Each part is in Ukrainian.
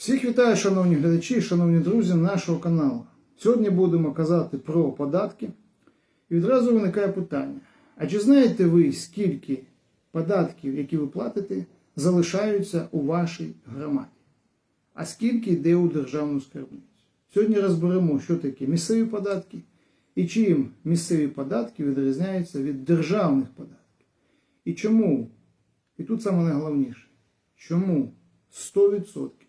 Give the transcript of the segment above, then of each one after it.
Всіх вітаю, шановні глядачі, шановні друзі нашого каналу. Сьогодні будемо казати про податки. І відразу виникає питання: а чи знаєте ви, скільки податків, які ви платите, залишаються у вашій громаді? А скільки йде у державну скарбницю? Сьогодні розберемо, що таке місцеві податки і чим місцеві податки відрізняються від державних податків. І чому? І тут саме найголовніше, чому 100%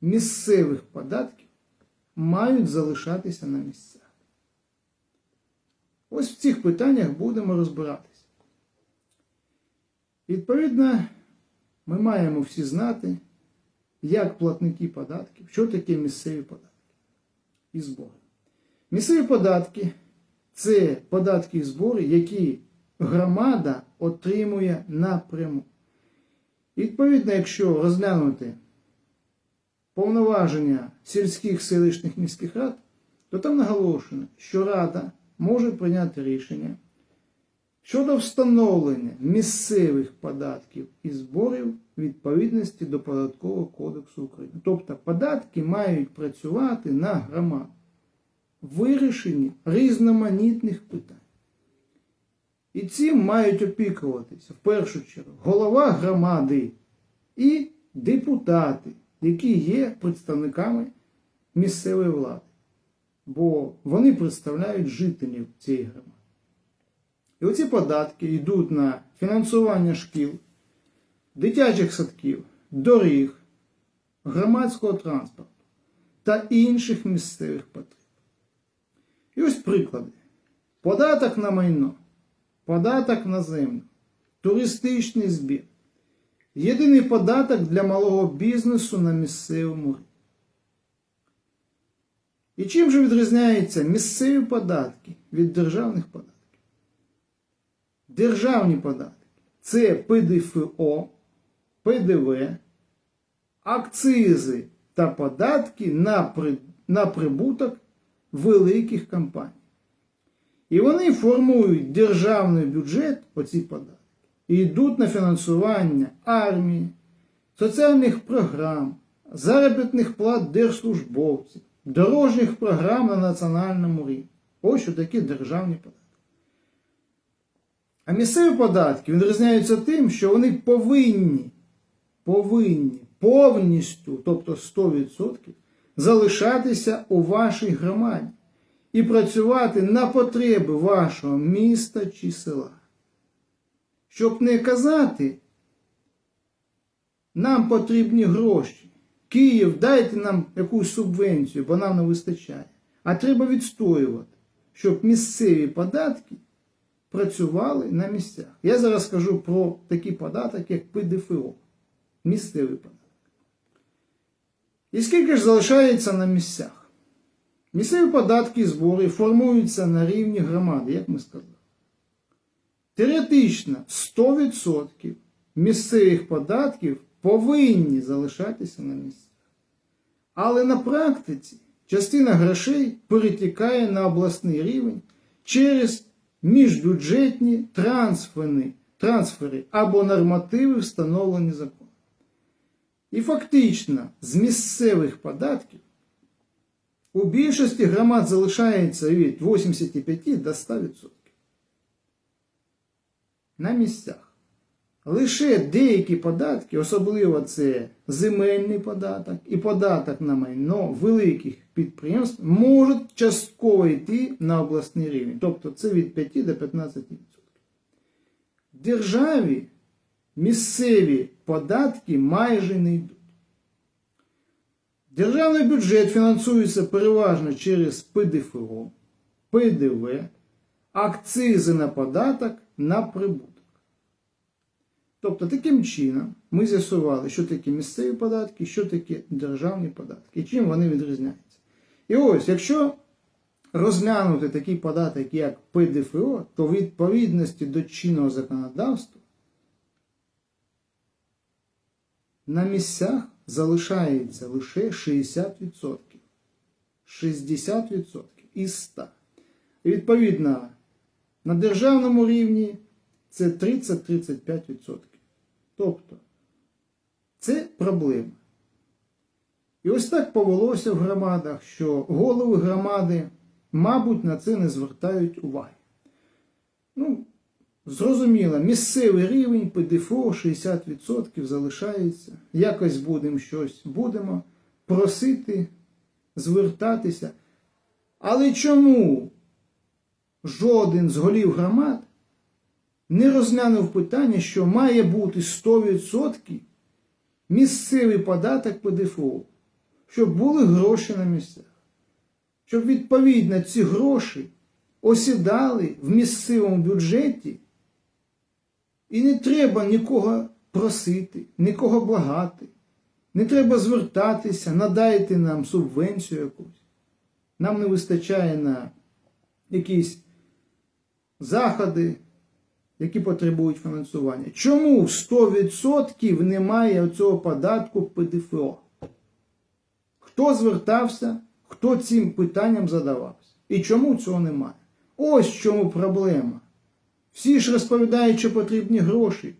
місцевих податків мають залишатися на місцях. Ось в цих питаннях будемо розбиратися. Відповідно, ми маємо всі знати, як платники податків, що таке місцеві податки і збори. Місцеві податки це податки і збори, які громада отримує напряму. Відповідно, якщо розглянути повноваження сільських селищних міських рад, то там наголошено, що Рада може прийняти рішення щодо встановлення місцевих податків і зборів відповідності до Податкового кодексу України. Тобто податки мають працювати на громаду вирішенні різноманітних питань. І цим мають опікуватися в першу чергу голова громади і депутати, які є представниками місцевої влади. Бо вони представляють жителів цієї громади. І оці податки йдуть на фінансування шкіл, дитячих садків, доріг, громадського транспорту та інших місцевих потреб. І ось приклади. Податок на майно, податок на землю, туристичний збір. Єдиний податок для малого бізнесу на місцевому ринку. І чим же відрізняються місцеві податки від державних податків? Державні податки це ПДФО, ПДВ, акцизи та податки на, при, на прибуток великих компаній. І вони формують державний бюджет, оці податки, і йдуть на фінансування армії, соціальних програм, заробітних плат держслужбовців, дорожніх програм на національному рівні. Ось що такі державні податки. А місцеві податки відрізняються тим, що вони повинні, повинні повністю, тобто 100%, залишатися у вашій громаді і працювати на потреби вашого міста чи села. Щоб не казати, нам потрібні гроші. Київ, дайте нам якусь субвенцію, бо нам не вистачає. А треба відстоювати, щоб місцеві податки працювали на місцях. Я зараз скажу про такий податок, як ПДФО. Місцевий податок. І скільки ж залишається на місцях? Місцеві податки і збори формуються на рівні громади, як ми сказали. Теоретично 100% місцевих податків повинні залишатися на місцях. Але на практиці частина грошей перетікає на обласний рівень через міжбюджетні трансфери, трансфери або нормативи, встановлені законом. І фактично з місцевих податків у більшості громад залишається від 85 до 100%. На місцях. Лише деякі податки, особливо це земельний податок і податок на майно великих підприємств, можуть частково йти на обласний рівень. Тобто це від 5 до 15%. Державі місцеві податки майже не йдуть. Державний бюджет фінансується переважно через ПДФО, ПДВ, акцизи на податок на прибуток. Тобто, таким чином ми з'ясували, що таке місцеві податки, що таке державні податки, і чим вони відрізняються. І ось, якщо розглянути такий податок, як ПДФО, то в відповідності до чинного законодавства на місцях залишається лише 60%. 60% із 100. І відповідно на державному рівні це 30-35%. Тобто це проблема. І ось так повелося в громадах, що голови громади, мабуть, на це не звертають уваги. Ну, зрозуміло, місцевий рівень ПДФО 60% залишається. Якось будемо щось будемо просити, звертатися. Але чому жоден з голів громад не розглянув питання, що має бути 100% місцевий податок ПДФО, щоб були гроші на місцях, щоб відповідно ці гроші осідали в місцевому бюджеті, і не треба нікого просити, нікого благати, не треба звертатися, надайте нам субвенцію якусь. Нам не вистачає на якісь заходи, які потребують фінансування. Чому 100% немає цього податку ПДФО? Хто звертався, хто цим питанням задавався? І чому цього немає? Ось чому проблема. Всі ж розповідають, що потрібні гроші,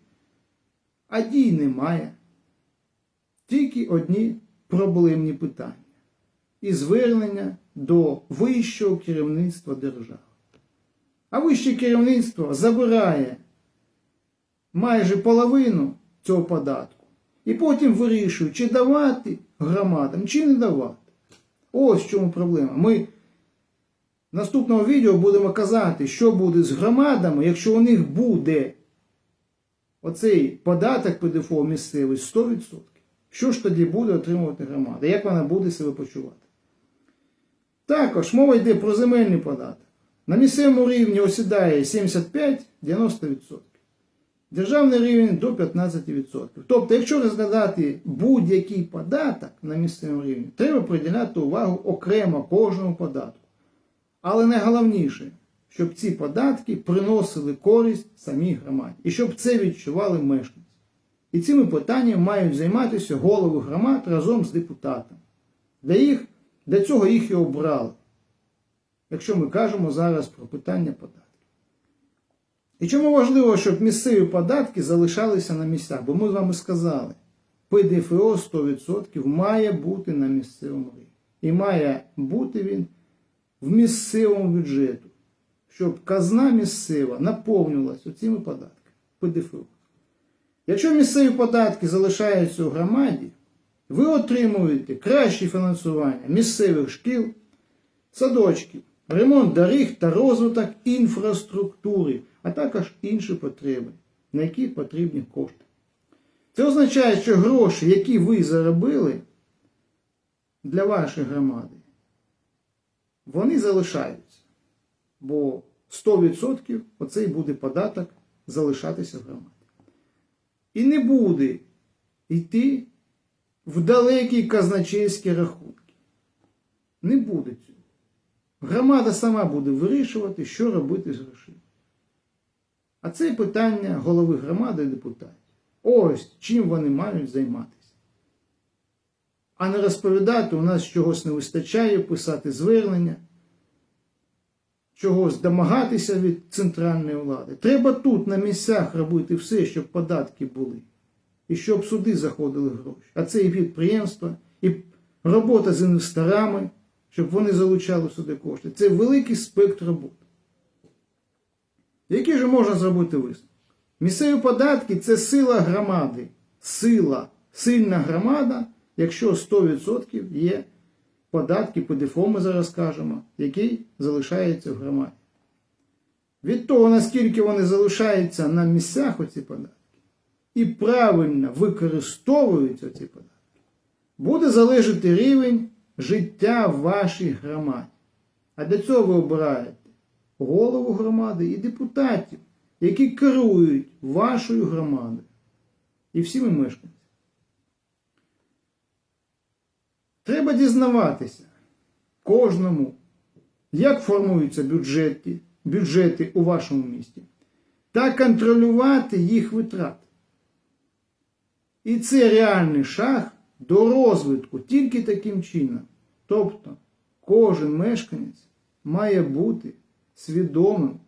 а дій немає. Тільки одні проблемні питання. І звернення до вищого керівництва держави. А вище керівництво забирає майже половину цього податку. І потім вирішує, чи давати громадам, чи не давати. Ось в чому проблема. Ми в наступному відео будемо казати, що буде з громадами, якщо у них буде оцей податок ПДФО місцевий 100%. Що ж тоді буде отримувати громада? Як вона буде себе почувати? Також мова йде про земельний податок. На місцевому рівні осідає 75-90%. Державний рівень до 15%. Тобто, якщо розглядати будь-який податок на місцевому рівні, треба приділяти увагу окремо кожному податку. Але найголовніше, щоб ці податки приносили користь самій громаді. І щоб це відчували мешканці. І цими питаннями мають займатися голови громад разом з депутатами. Для, їх, для цього їх і обрали. Якщо ми кажемо зараз про питання податків. І чому важливо, щоб місцеві податки залишалися на місцях? Бо ми з вами сказали, ПДФО 100% має бути на місцевому рівні. І має бути він в місцевому бюджету, щоб казна місцева наповнювалася цими податками ПДФО. Якщо місцеві податки залишаються у громаді, ви отримуєте краще фінансування місцевих шкіл, садочків, ремонт доріг та розвиток інфраструктури, а також інші потреби, на які потрібні кошти. Це означає, що гроші, які ви заробили для вашої громади, вони залишаються. Бо 100% оцей буде податок залишатися в громаді. І не буде йти в далекі казначейські рахунки. Не буде цього. Громада сама буде вирішувати, що робити з грошима. А це питання голови громади і депутатів. Ось чим вони мають займатися. А не розповідати, у нас чогось не вистачає, писати звернення, чогось домагатися від центральної влади. Треба тут, на місцях, робити все, щоб податки були. І щоб суди заходили гроші. А це і підприємства, і робота з інвесторами, щоб вони залучали сюди кошти. Це великий спектр роботи. Які ж можна зробити висновок? Місцеві податки це сила громади. Сила, сильна громада, якщо 100% є податки, ПДФО ми зараз кажемо, який залишається в громаді. Від того, наскільки вони залишаються на місцях оці податки, і правильно використовуються ці податки, буде залежати рівень життя в вашій громаді. А для цього ви обираєте голову громади і депутатів, які керують вашою громадою і всіми мешканцями. Треба дізнаватися кожному, як формуються бюджети, бюджети у вашому місті, та контролювати їх витрати. І це реальний шаг до розвитку тільки таким чином. Тобто кожен мешканець має бути свідомим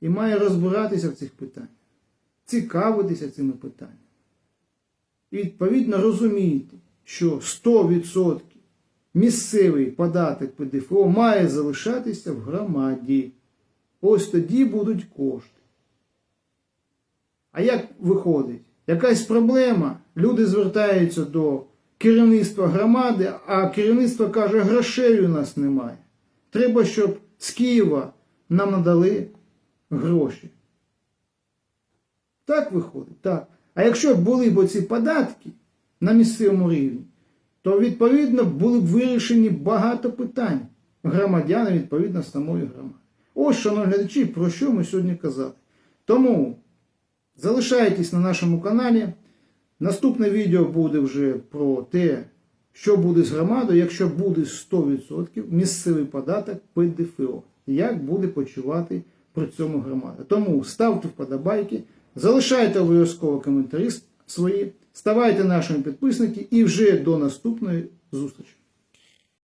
і має розбиратися в цих питаннях, цікавитися цими питаннями. І відповідно розуміти, що 100% місцевий податок ПДФО має залишатися в громаді. Ось тоді будуть кошти. А як виходить? Якась проблема, люди звертаються до керівництва громади, а керівництво каже, грошей у нас немає. Треба, щоб з Києва нам надали гроші. Так виходить? Так. А якщо б були б оці податки на місцевому рівні, то відповідно були б вирішені багато питань громадян, відповідно самої громади. Ось, шановні глядачі, про що ми сьогодні казали. Тому залишайтесь на нашому каналі. Наступне відео буде вже про те, що буде з громадою, якщо буде 100% місцевий податок ПДФО. Як буде почувати при цьому громада. Тому ставте вподобайки, залишайте обов'язково коментарі свої, ставайте нашими підписники і вже до наступної зустрічі.